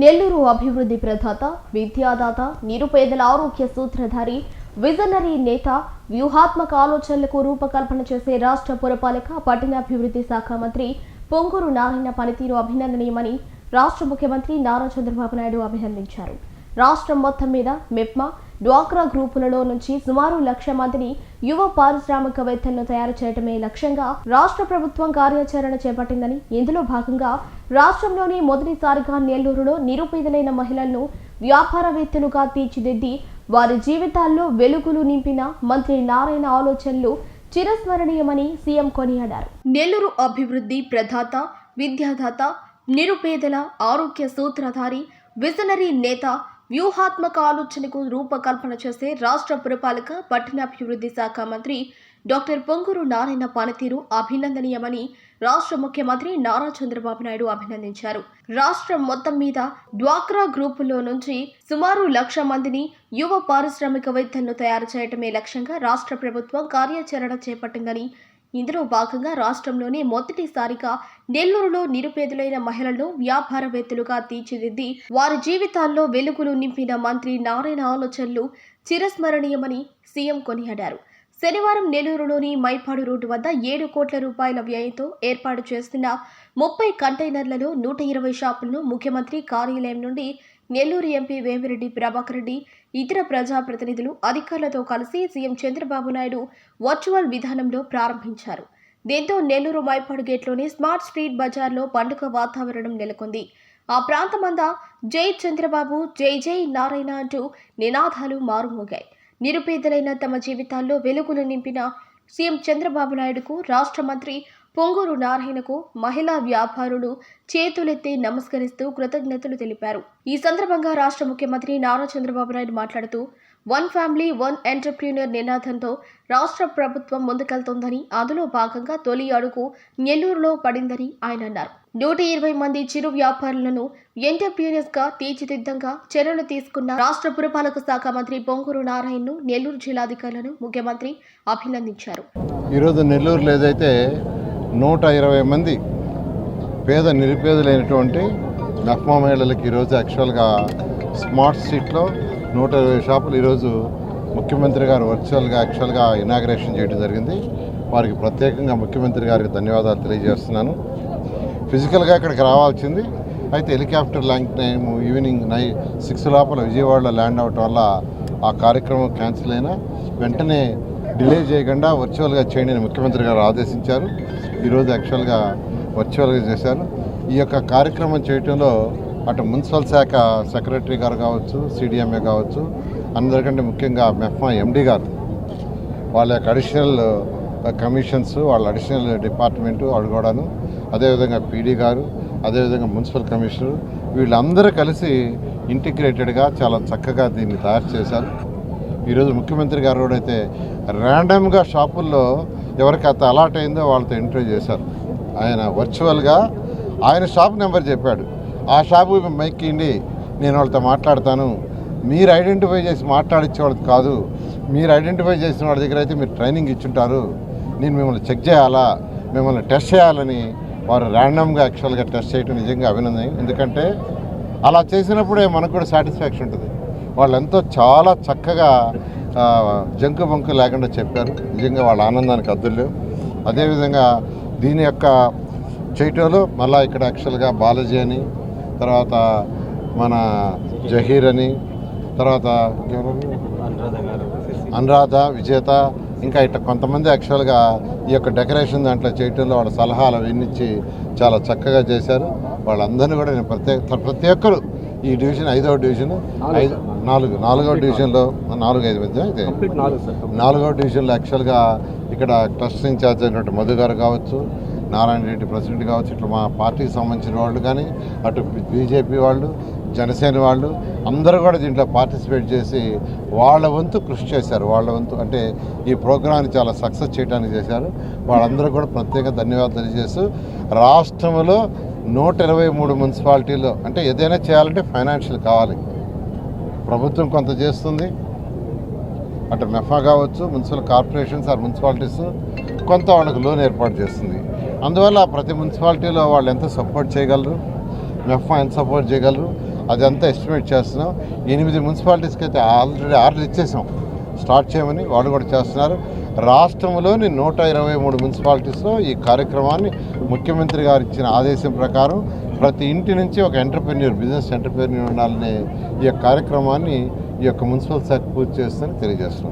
నెల్లూరు అభివృద్ధి ప్రదాత విద్యాదాత నిరుపేదల ఆరోగ్య సూత్రధారి విజనరీ నేత వ్యూహాత్మక ఆలోచనలకు రూపకల్పన చేసే రాష్ట్ర పురపాలక పట్టణాభివృద్ధి శాఖ మంత్రి పొంగూరు నారాయణ పనితీరు అభినందనీయమని రాష్ట్ర ముఖ్యమంత్రి నారా చంద్రబాబు నాయుడు అభినందించారు. రాష్ట్రం మొత్తం మీద మెప్మా డ్వాక్రా గ్రూపులలో నుంచి సుమారు లక్ష మందిని యువ పారిశ్రామికవేత్తలను తయారు చేయడమే లక్ష్యంగా రాష్ట్ర ప్రభుత్వం కార్యాచరణ చేపట్టిందని ఇందులో భాగంగా రాష్ట్రంలోని మొదటిసారిగా నెల్లూరులో నిరుపేదలైన మహిళలను వ్యాపారవేత్తలుగా తీర్చిదిద్ది వారి జీవితాల్లో వెలుగులు నింపిన మంత్రి నారాయణ ఆలోచనలు చిరస్మరణీయమని సీఎం కొనియాడారు. నెల్లూరు అభివృద్ధి ప్రదాత విద్యాదాత నిరుపేదల ఆరోగ్య సూత్రధారి విజనరీ నేత వ్యూహాత్మక ఆలోచనకు రూపకల్పన చేసే రాష్ట్ర పురపాలక పట్టణాభివృద్ధి శాఖ మంత్రి డాక్టర్ పొంగూరు నారాయణ పనితీరు అభినందనీయమని రాష్ట్ర ముఖ్యమంత్రి నారా చంద్రబాబు నాయుడు అభినందించారు. రాష్ట్రం మొత్తం మీద డ్వాక్రా గ్రూపులో నుంచి సుమారు లక్ష మందిని యువ పారిశ్రామికవేత్తలను తయారు చేయటమే లక్ష్యంగా రాష్ట్ర ప్రభుత్వం కార్యాచరణ చేపట్టిందని ఇందులో భాగంగా రాష్ట్రంలోనే మొదటిసారిగా నెల్లూరులో నిరుపేదలైన మహిళలను వ్యాపారవేత్తలుగా తీర్చిదిద్ది వారి జీవితాల్లో వెలుగులు నింపిన మంత్రి నారాయణ ఆలోచనలు చిరస్మరణీయమని సీఎం కొనియాడారు. శనివారం నెల్లూరులోని మైపాడు రోడ్డు వద్ద ఏడు కోట్ల రూపాయల వ్యయంతో ఏర్పాటు చేస్తున్న ముప్పై కంటైనర్లలో నూట ఇరవై షాపులను ముఖ్యమంత్రి కార్యాలయం నుండి నెల్లూరు ఎంపీ వేమిరెడ్డి ప్రభాకర్ రెడ్డి ఇతర ప్రజాప్రతినిధులు అధికారులతో కలిసి సీఎం చంద్రబాబు నాయుడు వర్చువల్ విధానంలో ప్రారంభించారు. దీంతో నెల్లూరు మైపాడు గేట్లోని స్మార్ట్ స్ట్రీట్ బజార్లో పండుగ వాతావరణం నెలకొంది. ఆ ప్రాంతమంతా జై చంద్రబాబు జై జై నారాయణ అంటూ నినాదాలు మారుమోగాయి. నిరుపేదలైన తమ జీవితాల్లో వెలుగులు నింపిన సీఎం చంద్రబాబు నాయుడుకు రాష్ట్ర మంత్రి పొంగూరు నారాయణకు మహిళా వ్యాపారులు చేతులెత్తి నమస్కరిస్తూ కృతజ్ఞతలు తెలిపారు. ఈ సందర్భంగా రాష్ట్ర ముఖ్యమంత్రి నారా చంద్రబాబు నాయుడు మాట్లాడుతూ వన్ ఫ్యామిలీ వన్ ఎంటర్ప్రీనర్ నినాదంతో రాష్ట్ర ప్రభుత్వం ముందుకెళ్తోందని అందులో భాగంగా తొలి అడుగు నెల్లూరులో పడిందని ఆయన అన్నారు. నూట ఇరవై మంది చిరు వ్యాపారులను ఎంటర్ప్రీనర్స్గా తీర్చిదిద్దంగా చర్యలు తీసుకున్న రాష్ట్ర పురపాలక శాఖ మంత్రి పొంగూరు నారాయణను నెల్లూరు జిల్లాధికారులను ముఖ్యమంత్రి అభినందించారు. ఈరోజు నెల్లూరులో ఏదైతే నూట ఇరవై మంది పేద నిరుపేదలైనటువంటి నఫ్మా మహిళలకు ఈరోజు యాక్చువల్గా స్మార్ట్ సిటీలో నూట ఇరవై షాపులు ఈరోజు ముఖ్యమంత్రి గారు వర్చువల్గా యాక్చువల్గా ఇనాగ్రేషన్ చేయడం జరిగింది. వారికి ప్రత్యేకంగా ముఖ్యమంత్రి గారికి ధన్యవాదాలు తెలియజేస్తున్నాను. ఫిజికల్గా ఇక్కడికి రావాల్సింది. అయితే హెలికాప్టర్ ల్యాండ్ టైం ఈవినింగ్ నై సిక్స్ లోపల విజయవాడలో ల్యాండ్ అవటం వల్ల ఆ కార్యక్రమం క్యాన్సిల్ అయినా వెంటనే డిలే చేయకుండా వర్చువల్గా చేయండి అని ముఖ్యమంత్రి గారు ఆదేశించారు. ఈరోజు యాక్చువల్గా వర్చువల్గా చేశారు. ఈ యొక్క కార్యక్రమం చేయటంలో అటు మున్సిపల్ శాఖ సెక్రటరీ గారు కావచ్చు సిడిఎంఏ కావచ్చు అందరికంటే ముఖ్యంగా మెఫ్మా ఎండి గారు. వాళ్ళ యొక్క అడిషనల్ కమిషన్స్ వాళ్ళ అడిషనల్ డిపార్ట్మెంటు వాళ్ళు అదేవిధంగా పీడీ గారు అదేవిధంగా మున్సిపల్ కమిషనర్ వీళ్ళందరూ కలిసి ఇంటిగ్రేటెడ్గా చాలా చక్కగా దీన్ని తయారు చేశారు. ఈరోజు ముఖ్యమంత్రి గారు కూడా అయితే ర్యాండమ్గా షాపుల్లో ఎవరికి అంత అలాట్ అయిందో వాళ్ళతో ఇంటర్వ్యూ చేశారు. ఆయన వర్చువల్గా ఆయన షాప్ నెంబర్ చెప్పాడు. ఆ షాపు మైక్ ఇండి నేను వాళ్ళతో మాట్లాడతాను. మీరు ఐడెంటిఫై చేసి మాట్లాడించే వాళ్ళకి కాదు. మీరు ఐడెంటిఫై చేసిన వాళ్ళ దగ్గర అయితే మీరు ట్రైనింగ్ ఇచ్చుంటారు. నేను మిమ్మల్ని చెక్ చేయాలా? మిమ్మల్ని టెస్ట్ చేయాలని వారు ర్యాండమ్గా యాక్చువల్గా టెస్ట్ చేయడం నిజంగా అభినందన ఎందుకంటే అలా చేసినప్పుడే మనకు కూడా సాటిస్ఫాక్షన్ ఉంటుంది. వాళ్ళు ఎంతో చాలా చక్కగా జంకు బంకు లేకుండా చెప్పారు. నిజంగా వాళ్ళ ఆనందానికి అద్దులు. అదేవిధంగా దీని యొక్క చేయటంలో మళ్ళీ ఇక్కడ యాక్చువల్గా బాలాజీ అని తర్వాత మన జహీర్ అని తర్వాత అనురాధ విజేత ఇంకా ఇట్లా కొంతమంది యాక్చువల్గా ఈ యొక్క డెకరేషన్ దాంట్లో చేయటంలో వాళ్ళ సలహాలు అవన్నీ ఇచ్చి చాలా చక్కగా చేశారు. వాళ్ళందరినీ కూడా నేను ప్రత్యేక ప్రతి ఒక్కరు ఈ డివిజన్ ఐదవ డివిజన్ ఐదు నాలుగు నాలుగవ డివిజన్లో నాలుగు. ఐదు మధ్య అయితే. నాలుగవ డివిజన్లో యాక్చువల్గా ఇక్కడ క్లస్టర్ ఇన్ఛార్జ్ అయినటువంటి మధు గారు కావచ్చు నారాయణ రెడ్డి ప్రెసిడెంట్ కావచ్చు ఇట్లా మా పార్టీకి సంబంధించిన వాళ్ళు కానీ అటు బీజేపీ వాళ్ళు జనసేన వాళ్ళు అందరూ కూడా దీంట్లో పార్టిసిపేట్ చేసి వాళ్ళ వంతు కృషి చేశారు. వాళ్ళ వంతు అంటే ఈ ప్రోగ్రాన్ని చాలా సక్సెస్ చేయడానికి చేశారు. వాళ్ళందరూ కూడా ప్రత్యేక ధన్యవాదాలు తెలియజేస్తూ రాష్ట్రంలో నూట ఇరవై మూడు మున్సిపాలిటీల్లో అంటే ఏదైనా చేయాలంటే ఫైనాన్షియల్ కావాలి. ప్రభుత్వం కొంత చేస్తుంది. అటు మెఫా కావచ్చు మున్సిపల్ కార్పొరేషన్స్ ఆర్ మున్సిపాలిటీస్ కొంత వాళ్ళకి లోన్ ఏర్పాటు చేస్తుంది. అందువల్ల ప్రతి మున్సిపాలిటీలో వాళ్ళు ఎంత సపోర్ట్ చేయగలరు? మెఫా ఎంత సపోర్ట్ చేయగలరు? అదంతా ఎస్టిమేట్ చేస్తున్నాం. ఎనిమిది మున్సిపాలిటీస్కి అయితే ఆల్రెడీ ఆర్డర్ ఇచ్చేసాం. స్టార్ట్ చేయమని వాళ్ళు కూడా చేస్తున్నారు. రాష్ట్రంలోని నూట ఇరవై మూడు మున్సిపాలిటీస్లో ఈ కార్యక్రమాన్ని ముఖ్యమంత్రి గారు ఇచ్చిన ఆదేశం ప్రకారం ప్రతి ఇంటి నుంచి ఒక ఎంటర్ప్రెన్యూర్ బిజినెస్ ఎంటర్ప్రెన్యూర్ ఉండాలనే ఈ యొక్క కార్యక్రమాన్ని ఈ యొక్క మున్సిపల్ శాఖ పూర్తి చేస్తుందని తెలియజేస్తున్నాం.